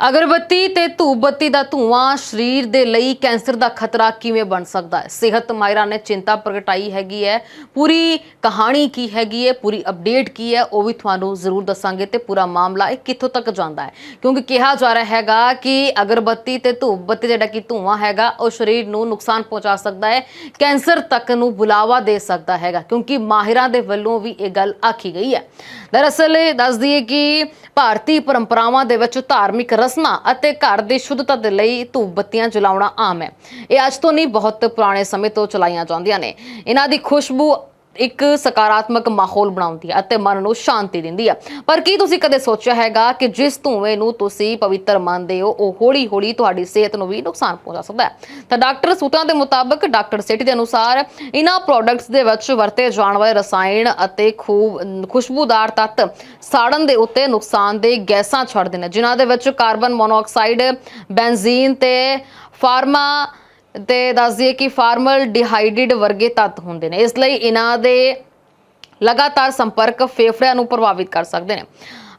ਅਗਰਬੱਤੀ ਤੇ ਧੂਪ ਦਾ ਧੂਆਂ ਸਰੀਰ ਦੇ ਲਈ ਕੈਂਸਰ ਦਾ ਖਤਰਾ ਕਿਵੇਂ ਬਣ ਸਕਦਾ ਹੈ? ਸਿਹਤ ਮਾਹਿਰਾਂ ਨੇ ਚਿੰਤਾ ਪ੍ਰਗਟਾਈ ਹੈਗੀ ਹੈ। ਪੂਰੀ ਕਹਾਣੀ ਕੀ ਹੈਗੀ ਹੈ? ਪੂਰੀ ਅਪਡੇਟ ਕੀ ਹੈ? ਉਹ ਵੀ ਤੁਹਾਨੂੰ ਜ਼ਰੂਰ ਦੱਸਾਂਗੇ ਤੇ ਪੂਰਾ ਮਾਮਲਾ ਇਹ ਕਿੱਥੋਂ ਤੱਕ ਜਾਂਦਾ ਹੈ? ਕਿਉਂਕਿ ਕਿਹਾ ਜਾ ਰਿਹਾ ਹੈਗਾ ਕਿ ਅਗਰਬੱਤੀ ਤੇ ਧੂਪਬੱਤੀ ਜਿਹੜਾ ਕਿ ਧੂਆਂ ਹੈਗਾ, ਉਹ ਸਰੀਰ ਨੂੰ ਨੁਕਸਾਨ ਪਹੁੰਚਾ ਸਕਦਾ ਹੈ, ਕੈਂਸਰ ਤੱਕ ਨੂੰ ਬੁਲਾਵਾ ਦੇ ਸਕਦਾ ਹੈਗਾ, ਕਿਉਂਕਿ ਮਾਹਿਰਾਂ ਦੇ ਵੱਲੋਂ ਵੀ ਇਹ ਗੱਲ ਆਖੀ ਗਈ ਹੈ। ਦਰਅਸਲ ਇਹ ਦੱਸ ਦਈਏ ਕਿ ਭਾਰਤੀ ਪਰੰਪਰਾਵਾਂ ਦੇ ਵਿੱਚ ਧਾਰਮਿਕ ਰਸਮਾਂ ਅਤੇ ਘਰ ਦੀ ਸ਼ੁੱਧਤਾ ਦੇ ਲਈ ਧੂਪ ਬੱਤੀਆਂ ਜਲਾਉਣਾ ਆਮ ਹੈ। ਇਹ ਅੱਜ ਤੋਂ ਨਹੀਂ, ਬਹੁਤ ਪੁਰਾਣੇ ਸਮੇਂ ਤੋਂ ਚਲਾਈਆਂ ਜਾਂਦੀਆਂ ਨੇ। ਇਹਨਾਂ ਦੀ ਖੁਸ਼ਬੂ ਇੱਕ ਸਕਾਰਾਤਮਕ ਮਾਹੌਲ ਬਣਾਉਂਦੀ ਹੈ ਅਤੇ ਮਨ ਨੂੰ ਸ਼ਾਂਤੀ ਦਿੰਦੀ ਹੈ। ਪਰ ਕੀ ਤੁਸੀਂ ਕਦੇ ਸੋਚਿਆ ਹੈਗਾ ਕਿ ਜਿਸ ਧੂਏ ਨੂੰ ਤੁਸੀਂ ਪਵਿੱਤਰ ਮੰਨਦੇ ਹੋ, ਉਹ ਹੌਲੀ-ਹੌਲੀ ਤੁਹਾਡੀ ਸਿਹਤ ਨੂੰ ਵੀ ਨੁਕਸਾਨ ਪਹੁੰਚਾ ਸਕਦਾ ਹੈ? ਤਾਂ ਡਾਕਟਰ ਸੂਤਰਾਂ ਦੇ ਮੁਤਾਬਕ ਡਾਕਟਰ ਸੇਠੀ ਦੇ ਅਨੁਸਾਰ ਇਹਨਾਂ ਪ੍ਰੋਡਕਟਸ ਦੇ ਵਿੱਚ ਵਰਤੇ ਜਾਣ ਵਾਲੇ ਰਸਾਇਣ ਅਤੇ ਖੂਬ, ਖੁਸ਼ਬੂਦਾਰ ਤੱਤ ਸਾੜਨ ਦੇ ਉੱਤੇ ਨੁਕਸਾਨਦੇ ਗੈਸਾਂ ਛੱਡਦੇ ਨੇ। ਜਿਨ੍ਹਾਂ ਦੇ ਵਿੱਚ ਕਾਰਬਨ ਮੋਨੋਆਕਸਾਈਡ, ਬੈਂਜ਼ੀਨ ਤੇ ਫਾਰਮਾ ਤੇ ਦੱਸ ਦਈਏ ਕਿ ਫਾਰਮਲ ਡਿਹਾਈਡਡ ਵਰਗੇ ਤੱਤ ਹੁੰਦੇ ਨੇ। ਇਸ ਲਈ ਇਹਨਾਂ ਦੇ ਲਗਾਤਾਰ ਸੰਪਰਕ ਫੇਫੜਿਆਂ ਨੂੰ ਪ੍ਰਭਾਵਿਤ ਕਰ ਸਕਦੇ ਨੇ।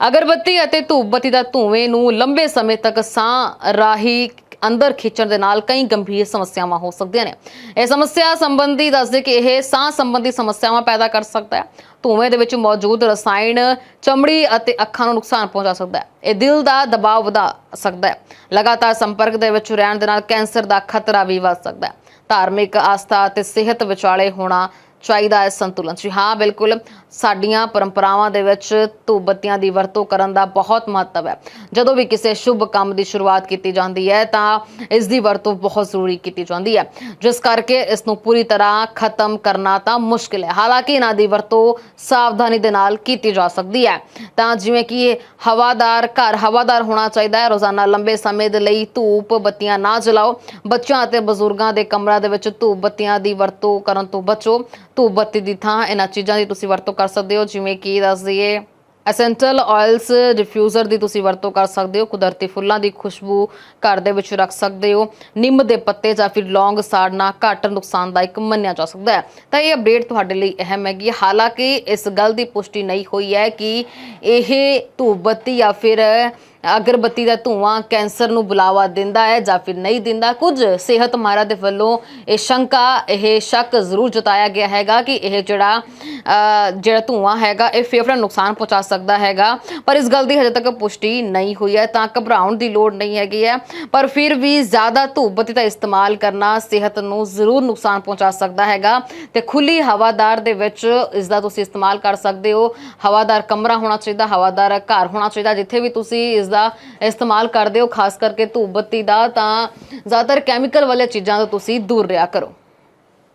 ਅਗਰਬੱਤੀ ਅਤੇ ਧੂਪਬੱਤੀ ਦਾ ਧੂਏ ਨੂੰ ਲੰਬੇ ਸਮੇਂ ਤੱਕ ਸਾਹ ਰਾਹੀਂ ਅੰਦਰ ਖਿੱਚਣ ਦੇ ਨਾਲ ਕਈ ਗੰਭੀਰ ਸਮੱਸਿਆਵਾਂ ਹੋ ਸਕਦੀਆਂ ਨੇ। ਇਹ ਸਮੱਸਿਆ ਸੰਬੰਧੀ ਦੱਸਦੇ ਕਿ ਇਹ ਸਾਹ ਸੰਬੰਧੀ ਸਮੱਸਿਆਵਾਂ ਪੈਦਾ ਕਰ ਸਕਦਾ ਹੈ। ਧੂਏ ਦੇ ਵਿੱਚ ਮੌਜੂਦ ਰਸਾਇਣ, ਚਮੜੀ ਅਤੇ ਅੱਖਾਂ ਨੂੰ ਨੁਕਸਾਨ ਪਹੁੰਚਾ ਸਕਦਾ ਹੈ। ਇਹ ਦਿਲ ਦਾ ਦਬਾਅ ਵਧਾ ਸਕਦਾ ਹੈ। ਲਗਾਤਾਰ ਸੰਪਰਕ ਦੇ ਵਿੱਚ ਰਹਿਣ ਦੇ ਨਾਲ ਕੈਂਸਰ ਦਾ ਖਤਰਾ ਵੀ ਵੱਧ ਸਕਦਾ ਹੈ। ਧਾਰਮਿਕ ਆਸਥਾ ਅਤੇ ਸਿਹਤ ਵਿਚਾਲੇ ਹੋਣਾ ਚਾਹੀਦਾ ਹੈ ਸੰਤੁਲਨ। ਜੀ ਹਾਂ, ਬਿਲਕੁਲ। ਸਾਡੀਆਂ ਪਰੰਪਰਾਵਾਂ ਦੇ ਵਿੱਚ ਧੂਪ ਬੱਤੀਆਂ ਦੀ ਵਰਤੋਂ ਕਰਨ ਦਾ ਬਹੁਤ ਮਹੱਤਵ ਹੈ। ਜਦੋਂ ਵੀ ਕਿਸੇ ਸ਼ੁਭ ਕੰਮ ਦੀ ਸ਼ੁਰੂਆਤ ਕੀਤੀ ਜਾਂਦੀ ਹੈ, ਤਾਂ ਇਸ ਦੀ ਵਰਤੋਂ ਬਹੁਤ ਜ਼ਰੂਰੀ ਕੀਤੀ ਜਾਂਦੀ ਹੈ। ਜਿਸ ਕਰਕੇ ਇਸ ਨੂੰ ਪੂਰੀ ਤਰ੍ਹਾਂ ਖਤਮ ਕਰਨਾ ਤਾਂ ਮੁਸ਼ਕਿਲ ਹੈ। ਹਾਲਾਂਕਿ ਇਹਨਾਂ ਦੀ ਵਰਤੋਂ ਸਾਵਧਾਨੀ ਦੇ ਨਾਲ ਕੀਤੀ ਜਾ ਸਕਦੀ ਹੈ। ਤਾਂ ਜਿਵੇਂ ਕਿ ਇਹ ਹਵਾਦਾਰ ਘਰ ਹਵਾਦਾਰ ਹੋਣਾ ਚਾਹੀਦਾ ਹੈ। ਰੋਜ਼ਾਨਾ ਲੰਬੇ ਸਮੇਂ ਦੇ ਲਈ ਧੂਪ ਬੱਤੀਆਂ ਨਾ ਜਲਾਓ। ਬੱਚਿਆਂ ਅਤੇ ਬਜ਼ੁਰਗਾਂ ਦੇ ਕਮਰਿਆਂ ਦੇ ਵਿੱਚ ਧੂਪ ਬੱਤੀਆਂ ਦੀ ਵਰਤੋਂ ਕਰਨ ਤੋਂ ਬਚੋ। ਧੂਪ ਬੱਤੀ ਦੀ ਥਾਂ ਇਹਨਾਂ ਚੀਜ਼ਾਂ ਦੀ ਤੁਸੀਂ ਵਰਤੋਂ ਕਰ ਸਕਦੇ ਹੋ, ਜਿਵੇਂ ਕਿ ਦੱਸ ਦਈਏ ਐਸੈਂਸ਼ੀਅਲ ਆਇਲਸ ਡਿਫਿਊਜ਼ਰ ਦੀ ਤੁਸੀਂ ਵਰਤੋਂ ਕਰ ਸਕਦੇ ਹੋ, ਕੁਦਰਤੀ ਫੁੱਲਾਂ ਦੀ ਖੁਸ਼ਬੂ ਘਰ ਦੇ ਵਿੱਚ ਰੱਖ ਸਕਦੇ ਹੋ, ਨਿੰਮ ਦੇ ਪੱਤੇ ਜਾਂ ਫਿਰ ਲੌਂਗ ਸਾੜਨਾ ਘੱਟ ਨੁਕਸਾਨਦਾਇਕ ਮੰਨਿਆ ਜਾ ਸਕਦਾ ਹੈ। ਤਾਂ ਇਹ ਅਪਡੇਟ ਤੁਹਾਡੇ ਲਈ ਅਹਿਮ ਹੈਗੀ ਹਾਲਾਂਕਿ ਇਸ ਗੱਲ ਦੀ ਪੁਸ਼ਟੀ ਨਹੀਂ ਹੋਈ ਹੈ ਕਿ ਇਹ ਧੂਪ ਬੱਤੀ ਜਾਂ ਫਿਰ ਅਗਰਬੱਤੀ ਦਾ ਧੂਆਂ ਕੈਂਸਰ ਨੂੰ ਬੁਲਾਵਾ ਦਿੰਦਾ ਹੈ ਜਾਂ ਫਿਰ ਨਹੀਂ ਦਿੰਦਾ, ਕੁਝ ਸਿਹਤ ਮਾਹਿਰਾਂ ਦੇ ਵੱਲੋਂ ਇਹ ਸ਼ੰਕਾ, ਇਹ ਸ਼ੱਕ ਜ਼ਰੂਰ ਜਤਾਇਆ ਗਿਆ ਹੈਗਾ ਕਿ ਇਹ ਜਿਹੜਾ ਜਿਹੜਾ ਧੂਆਂ ਹੈਗਾ, ਇਹ ਫੇਫੜਾ ਨੁਕਸਾਨ ਪਹੁੰਚਾ ਸਕਦਾ ਹੈਗਾ। ਪਰ ਇਸ ਗੱਲ ਦੀ ਹਜੇ ਤੱਕ ਪੁਸ਼ਟੀ ਨਹੀਂ ਹੋਈ ਹੈ, ਤਾਂ ਘਬਰਾਉਣ ਦੀ ਲੋੜ ਨਹੀਂ ਹੈਗੀ ਹੈ। ਪਰ ਫਿਰ ਵੀ ਜ਼ਿਆਦਾ ਧੂਪ ਬੱਤੀ ਦਾ ਇਸਤੇਮਾਲ ਕਰਨਾ ਸਿਹਤ ਨੂੰ ਜ਼ਰੂਰ ਨੁਕਸਾਨ ਪਹੁੰਚਾ ਸਕਦਾ ਹੈਗਾ। ਤੇ ਖੁੱਲੀ ਹਵਾਦਾਰ ਦੇ ਵਿੱਚ ਇਸ ਦਾ ਤੁਸੀਂ ਇਸਤੇਮਾਲ ਕਰ ਸਕਦੇ ਹੋ। ਹਵਾਦਾਰ ਕਮਰਾ ਹੋਣਾ ਚਾਹੀਦਾ, ਹਵਾਦਾਰ ਘਰ ਹੋਣਾ ਚਾਹੀਦਾ, ਜਿੱਥੇ ਵੀ ਤੁਸੀਂ ਇਸ ਦਾ ਇਸਤੇਮਾਲ ਕਰਦੇ ਹੋ, ਖਾਸ ਕਰਕੇ ਧੂਪ ਬੱਤੀ ਦਾ, ਤਾਂ ਜ਼ਿਆਦਾਤਰ ਕੈਮੀਕਲ ਵਾਲੀਆਂ ਚੀਜ਼ਾਂ ਤੋਂ ਤੁਸੀਂ ਦੂਰ ਰਿਹਾ ਕਰੋ।